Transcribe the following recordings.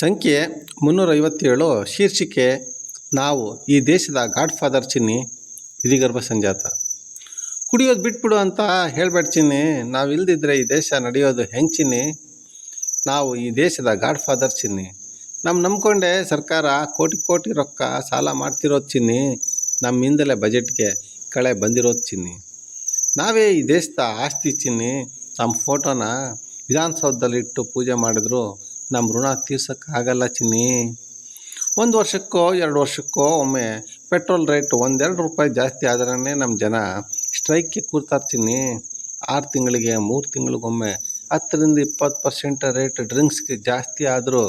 ಸಂಖ್ಯೆ ಮುನ್ನೂರ ಐವತ್ತೇಳು ಶೀರ್ಷಿಕೆ, ನಾವು ಈ ದೇಶದ ಗಾಡ್ ಫಾದರ್ ಚಿನ್ನಿ, ಇದಿಗರ್ಭ ಸಂಜಾತ. ಕುಡಿಯೋದು ಬಿಟ್ಬಿಡು ಅಂತ ಹೇಳ್ಬೇಡ ಚಿನ್ನಿ ನಾವು ಇಲ್ದಿದ್ರೆ ಈ ದೇಶ ನಡೆಯೋದು ಹೆಂಗೆ ನಾವು ಈ ದೇಶದ ಗಾಡ್ ಫಾದರ್ ಚಿನ್ನಿ. ನಮ್ಮ ನಂಬ್ಕೊಂಡೆ ಸರ್ಕಾರ ಕೋಟಿ ಕೋಟಿ ರೊಕ್ಕ ಸಾಲ ಮಾಡ್ತಿರೋದು ಚಿನ್ನಿ, ನಮ್ಮಿಂದಲೇ ಬಜೆಟ್ಗೆ ಕಳೆ ಬಂದಿರೋದು ಚಿನ್ನಿ. ನಾವೇ ಈ ದೇಶದ ಆಸ್ತಿ ಚಿನ್ನಿ ನಮ್ಮ ಫೋಟೋನ ವಿಧಾನಸೌಧದಲ್ಲಿ ಇಟ್ಟು ಪೂಜೆ ಮಾಡಿದ್ರು ನಮ್ಮ ಋಣ ತೀರ್ಸೋಕ್ಕಾಗಲ್ಲ ಚಿನ್ನಿ. ಒಂದು ವರ್ಷಕ್ಕೋ, ಎರಡು ವರ್ಷಕ್ಕೋ ಒಮ್ಮೆ ಪೆಟ್ರೋಲ್ ರೇಟ್ ಒಂದೆರಡು ರೂಪಾಯಿ ಜಾಸ್ತಿ ಆದ್ರೇ ನಮ್ಮ ಜನ ಸ್ಟ್ರೈಕ್ಗೆ ಕೂರ್ತಾರೆ ಚಿನ್ನಿ. ಆರು ತಿಂಗಳಿಗೆ, ಮೂರು ತಿಂಗಳಿಗೊಮ್ಮೆ ಹತ್ತರಿಂದ ಇಪ್ಪತ್ತು ಪರ್ಸೆಂಟ್ ರೇಟ್ ಡ್ರಿಂಕ್ಸ್ಗೆ ಜಾಸ್ತಿ ಆದರೂ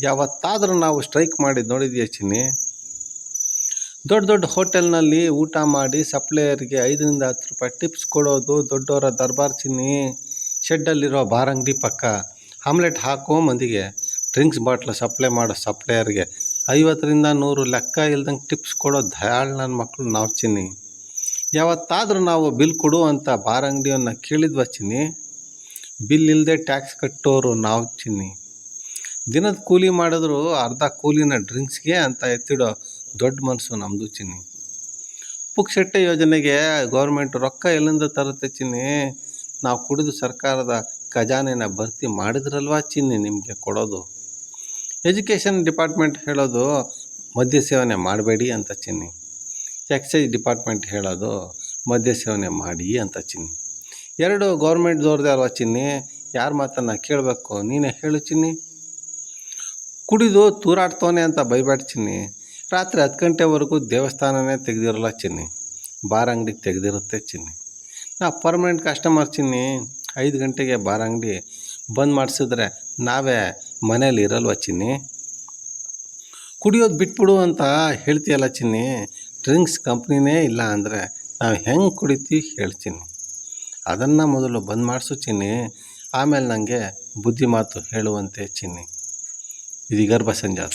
ಯಾವತ್ತಾದರೂ ನಾವು ಸ್ಟ್ರೈಕ್ ಮಾಡಿ ನೋಡಿದ್ಯಾ ಚಿನ್ನಿ? ದೊಡ್ಡ ದೊಡ್ಡ ಹೋಟೆಲ್ನಲ್ಲಿ ಊಟ ಮಾಡಿ ಸಪ್ಲೈಯರ್ಗೆ ಐದರಿಂದ ಹತ್ತು ರೂಪಾಯಿ ಟಿಪ್ಸ್ ಕೊಡೋದು ದೊಡ್ಡವರ ದರ್ಬಾರ್ ಚಿನ್ನಿ. ಶೆಡ್ಡಲ್ಲಿರೋ ಬಾರಂಗಡಿ ಪಕ್ಕ ಆಮ್ಲೆಟ್ ಹಾಕೋ ಮಂದಿಗೆ ಡ್ರಿಂಕ್ಸ್ ಬಾಟ್ಲ್ ಸಪ್ಲೈ ಮಾಡೋ ಸಪ್ಲೈಯರ್ಗೆ ಐವತ್ತರಿಂದ ನೂರು ಲೆಕ್ಕ ಇಲ್ದಂಗೆ ಟಿಪ್ಸ್ ಕೊಡೋ ದಯಾಳ್ ನನ್ನ ಮಕ್ಕಳು ನಾವು ಚಿನ್ನಿ. ಯಾವತ್ತಾದರೂ ನಾವು ಬಿಲ್ ಕೊಡು ಅಂತ ಬಾರ್ ಅಂಗಡಿಯನ್ನ ಕೇಳಿದ್ವ ಚಿನ್ನಿ? ಬಿಲ್ ಇಲ್ಲದೆ ಟ್ಯಾಕ್ಸ್ ಕಟ್ಟೋರು ನಾವು ಚಿನ್ನಿ. ದಿನದ ಕೂಲಿ ಮಾಡಿದ್ರು ಅರ್ಧ ಕೂಲಿನ ಡ್ರಿಂಕ್ಸ್ಗೆ ಅಂತ ಎತ್ತಿಡೋ ದೊಡ್ಡ ಮನಸ್ಸು ನಮ್ಮದು ಚಿನ್ನಿ. ಪುಕ್ಸೆಟ್ಟೆ ಯೋಜನೆಗೆ ಗೌರ್ಮೆಂಟ್ ರೊಕ್ಕ ಎಲ್ಲಿಂದ ತರುತ್ತೆ ಚಿನ್ನಿ? ನಾವು ಕುಡಿದು ಸರ್ಕಾರದ ಖಜಾನೆನ ಭರ್ತಿ ಮಾಡಿದ್ರಲ್ವಾ ಚಿನ್ನಿ ನಿಮಗೆ ಕೊಡೋದು? ಎಜುಕೇಷನ್ ಡಿಪಾರ್ಟ್ಮೆಂಟ್ ಹೇಳೋದು ಮದ್ಯ ಸೇವನೆ ಮಾಡಬೇಡಿ ಅಂತ ಚಿನ್ನಿ. ಎಕ್ಸೈಸ್ ಡಿಪಾರ್ಟ್ಮೆಂಟ್ ಹೇಳೋದು ಮದ್ಯ ಸೇವನೆ ಮಾಡಿ ಅಂತ ಚಿನ್ನಿ. ಎರಡು ಗೌರ್ಮೆಂಟ್ದವ್ರದ್ದೇ ಅಲ್ವಾ ಚಿನ್ನಿ? ಯಾರ ಮಾತನ್ನು ಕೇಳಬೇಕು? ನೀನೇ ಹೇಳು ಚಿನ್ನಿ. ಕುಡಿದು ತೂರಾಡ್ತವನೆ ಅಂತ ಬೈಬೇಡ ಚಿನ್ನಿ. ರಾತ್ರಿ ಹತ್ತು ಗಂಟೆವರೆಗೂ ದೇವಸ್ಥಾನನೇ ತೆಗೆದಿರಲ್ಲ ಚಿನ್ನಿ. ಬಾರ್ ಅಂಗಡಿ ತೆಗೆದಿರುತ್ತೆ ಚಿನ್ನಿ. ನಾ ಪರ್ಮನೆಂಟ್ ಕಸ್ಟಮರ್ ಚಿನ್ನಿ. ಐದು ಗಂಟೆಗೆ ಬಾರ ಅಂಗಡಿ ಬಂದ್ ಮಾಡಿಸಿದ್ರೆ ನಾವೇ ಮನೇಲಿ ಇರಲ್ವ ಚಿನ್ನಿ? ಕುಡಿಯೋದು ಬಿಟ್ಬಿಡು ಅಂತ ಹೇಳ್ತೀಯಲ್ಲ ಚಿನ್ನಿ? ಡ್ರಿಂಕ್ಸ್ ಕಂಪ್ನಿನೇ ಇಲ್ಲ ಅಂದರೆ ನಾವು ಹೆಂಗೆ ಕುಡಿತೀವಿ ಹೇಳ್ತೀನಿ ಅದನ್ನು ಮೊದಲು ಬಂದ್ ಮಾಡಿಸು ಚಿನ್ನಿ. ಆಮೇಲೆ ನನಗೆ ಬುದ್ಧಿ ಮಾತು ಹೇಳುವಂತೆ ಚಿನ್ನಿ. ಇದು ಗರ್ಭ ಸಂಜಾತ.